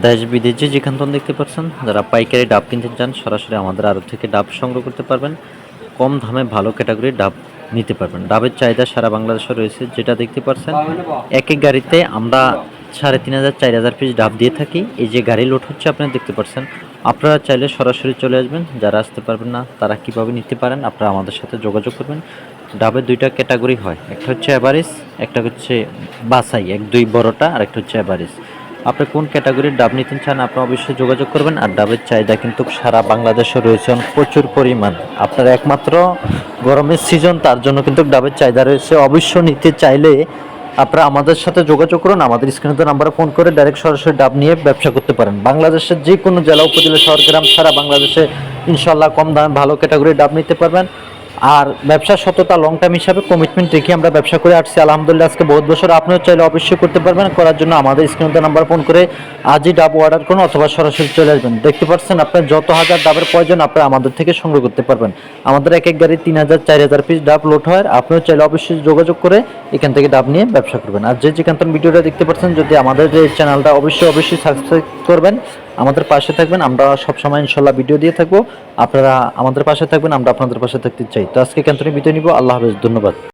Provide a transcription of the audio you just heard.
দেশ বিদেশে যেখান থেকে দেখতে পাচ্ছেন, যারা পাইকারি ডাব কিনতে চান, সরাসরি আমাদের আড়ত থেকে ডাব সংগ্রহ করতে পারবেন। কম দামে ভালো ক্যাটাগরির ডাব নিতে পারবেন। ডাবের চাহিদা সারা বাংলাদেশে রয়েছে, যেটা দেখতে পাচ্ছেন। এক এক গাড়িতে আমরা সাড়ে তিন হাজার, চার হাজার পিস ডাব দিয়ে থাকি। এই যে গাড়ি লোড হচ্ছে আপনারা দেখতে পাচ্ছেন। আপনারা চাইলে সরাসরি চলে আসবেন। যারা আসতে পারবেন না, তারা কীভাবে নিতে পারেন, আপনারা আমাদের সাথে যোগাযোগ করবেন। ডাবের দুইটা ক্যাটাগরি হয়। একটা হচ্ছে অ্যাভারেজ একটা হচ্ছে বাসাই এক দুই বড়টা, আর একটা হচ্ছে অ্যাভারেজ আপনি কোন ক্যাটাগরির ডাব নিতে চান, আপনি অবশ্যই যোগাযোগ করবেন আর ডাবের চাহিদা কিন্তু সারা বাংলাদেশে রয়েছে প্রচুর পরিমাণ। আপনার একমাত্র গরমের সিজন তার জন্য কিন্তু ডাবের চাহিদা রয়েছে। অবশ্য নিতে চাইলে আপনারা আমাদের সাথে যোগাযোগ করুন, আমাদের স্ক্রিনে তো নাম্বারে ফোন করে ডাইরেক্ট সরাসরি ডাব নিয়ে ব্যবসা করতে পারেন। বাংলাদেশের যে কোনো জেলা উপজেলা, শহর, গ্রাম, সারা বাংলাদেশে ইনশাল্লাহ কম দামে ভালো ক্যাটাগরির ডাব নিতে পারবেন। আর ব্যবসার সততা লং টার্ম হিসাবে কমিটমেন্ট রেখে আমরা ব্যবসা করে আসছি। আলহামদুলিল্লাহ, আজকে বহুত বছর আপনিও চাইলে অবশ্যই করতে পারবেন। করার জন্য আমাদের স্ক্রিনতে নাম্বার ফোন করে আজই ডাব অর্ডার করুন অথবা সরাসরি চলে আসবেন। দেখতে পাচ্ছেন আপনার যত হাজার ডাবের প্রয়োজন আপনারা আমাদের থেকে সংগ্রহ করতে পারবেন। আমাদের এক এক গাড়ি তিন হাজার, চার হাজার পিস ডাব লোড হয়। আপনিও চাইলে অবশ্যই যোগাযোগ করে এখান থেকে ডাব নিয়ে ব্যবসা করবেন। আর যে যেখান থেকে ভিডিওটা দেখতে পাচ্ছেন, যদি আমাদের যে চ্যানেলটা অবশ্যই অবশ্যই সাবস্ক্রাইব করবেন, আমাদের পাশে থাকবেন। আমরা সবসময় ইনশাল্লাহ ভিডিও দিয়ে থাকব। আপনারা আমাদের পাশে থাকবেন, আমরা আপনাদের পাশে থাকতে চাই। তো আজকে এখান থেকে ভিডিও নিব। আল্লাহ হাফেজ। ধন্যবাদ।